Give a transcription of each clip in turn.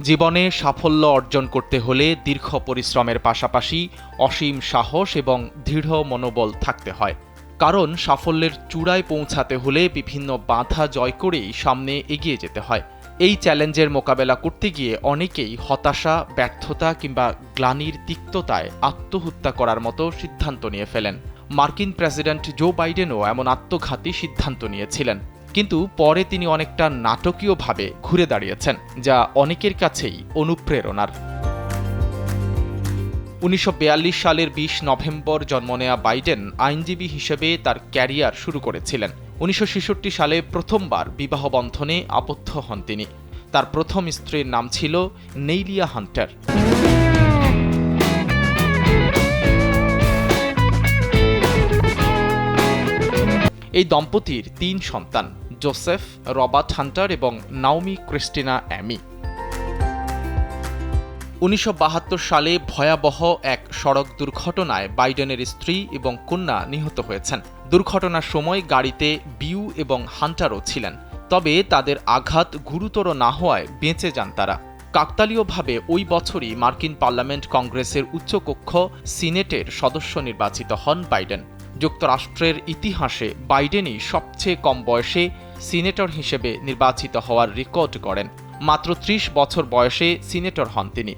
জীবনে সাফল্য অর্জন করতে হলে দীর্ঘ পরিশ্রমের পাশাপাশি অসীম সাহস এবং দৃঢ় মনোবল থাকতে হয়। কারণ সাফল্যের চূড়ায় পৌঁছাতে হলে বিভিন্ন বাধা জয় করেই সামনে এগিয়ে যেতে হয়। এই চ্যালেঞ্জের মোকাবেলা করতে গিয়ে অনেকেই হতাশা, ব্যর্থতা কিংবা গ্লানির তিক্ততায় আত্মহত্যা করার মতো সিদ্ধান্ত নিয়ে ফেলেন। মার্কিন প্রেসিডেন্ট জো বাইডেনও এমন আত্মঘাতী সিদ্ধান্ত নিয়েছিলেন। কিন্তু পরে তিনি অনেকটা নাটকীয়ভাবে ঘুরে দাঁড়িয়েছেন, যা অনেকের কাছেই অনুপ্রেরণার। উনিশশো বিয়াল্লিশ সালের বিশ নভেম্বর জন্ম নেয়া বাইডেন আইনজীবী হিসেবে তার ক্যারিয়ার শুরু করেছিলেন। উনিশশো ছেষট্টি সালে প্রথমবার বিবাহ বন্ধনে আবদ্ধ হন তিনি। তার প্রথম স্ত্রীর নাম ছিল নেইলিয়া হান্টার। এই দম্পতির তিন সন্তান। জোসেফ, রবার্ট হান্টার এবং নাওমি ক্রিস্টিনা অ্যামি। উনিশশো বাহাত্তর সালে ভয়াবহ এক সড়ক দুর্ঘটনায় বাইডেনের স্ত্রী এবং কন্যা নিহত হয়েছেন। দুর্ঘটনার সময় গাড়িতে বিউ এবং হান্টারও ছিলেন। তবে তাদের আঘাত গুরুতর না হওয়ায় বেঁচে যান তারা। কাকতালীয়ভাবে ওই বছরই মার্কিন পার্লামেন্ট কংগ্রেসের উচ্চকক্ষ সিনেটের সদস্য নির্বাচিত হন বাইডেন। যুক্তরাষ্ট্রের ইতিহাসে বাইডেনই সবচেয়ে কম বয়সে সিনেটর হিসেবে নির্বাচিত হওয়ার রেকর্ড করেন মাত্র ত্রিশ বছর বয়সে সিনেটর হন তিনি।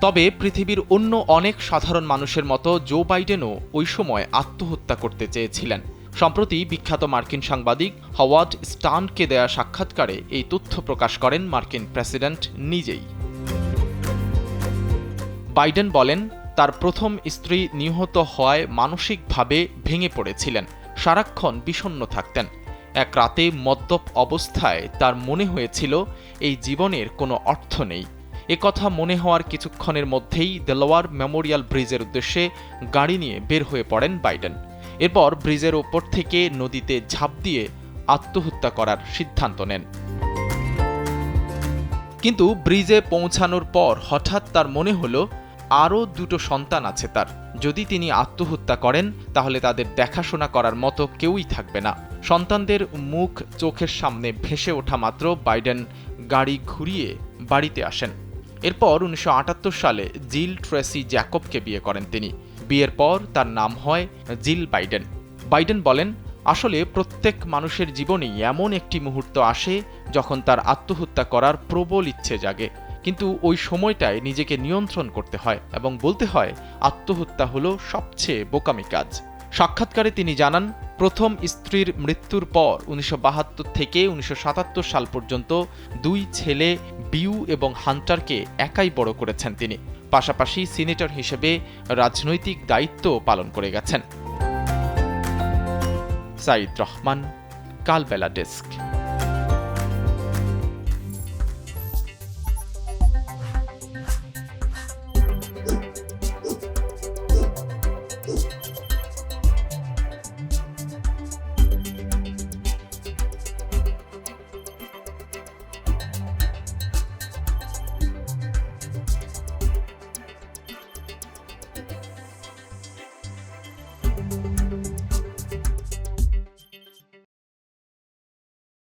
তবে পৃথিবীর অন্য অনেক সাধারণ মানুষের মতো জো বাইডেনও ওই সময় আত্মহত্যা করতে চেয়েছিলেন। সম্প্রতি বিখ্যাত মার্কিন সাংবাদিক হওয়ার্ড স্টানকে দেয়া সাক্ষাৎকারে এই তথ্য প্রকাশ করেন মার্কিন প্রেসিডেন্ট নিজেই। বাইডেন বলেন তার প্রথম স্ত্রী নিহত হওয়ায় মানসিকভাবে ভেঙে পড়েছিলেন। সারাক্ষণ বিষণ্ণ থাকতেন। এক রাতে মদ্যপ অবস্থায় তার মনে হয়েছিল, এই জীবনের কোনো অর্থ নেই। একথা মনে হওয়ার কিছুক্ষণের মধ্যেই দেলোয়ার মেমোরিয়াল ব্রিজের উদ্দেশ্যে গাড়ি নিয়ে বের হয়ে পড়েন বাইডেন। এরপর ব্রিজের ওপর থেকে নদীতে ঝাঁপ দিয়ে আত্মহত্যা করার সিদ্ধান্ত নেন। কিন্তু ব্রিজে পৌঁছানোর পর হঠাৎ তার মনে হলো আরও দুটো সন্তান আছে তার। যদি তিনি আত্মহত্যা করেন, তাহলে তাদের দেখাশোনা করার মতো কেউই থাকবে না। সন্তানদের মুখ চোখের সামনে ভেসে ওঠা মাত্র বাইডেন গাড়ি ঘুরিয়ে বাড়িতে আসেন। এরপর উনিশশো আটাত্তর সালে জিল ট্রেসি জ্যাকবকে বিয়ে করেন তিনি। বিয়ের পর তার নাম হয় জিল বাইডেন। বাইডেন বলেন, আসলে প্রত্যেক মানুষের জীবনেই এমন একটি মুহূর্ত আসে যখন তার আত্মহত্যা করার প্রবল ইচ্ছে জাগে। কিন্তু ওই সময়টায় নিজেকে নিয়ন্ত্রণ করতে হয় এবং বলতে হয়, আত্মহত্যা হলো সবচেয়ে বোকামি কাজ। সাক্ষাৎকারে তিনি জানান, প্রথম স্ত্রীর মৃত্যুর পর উনিশশো বাহাত্তর থেকে উনিশশো সাতাত্তর সাল পর্যন্ত দুই ছেলে, বিউ এবং হান্টারকে একাই বড় করেছেন তিনি। পাশাপাশি সিনেটর হিসেবে রাজনৈতিক দায়িত্ব পালন করে গেছেন। সাইদ রহমান, কালবেলা ডেস্ক।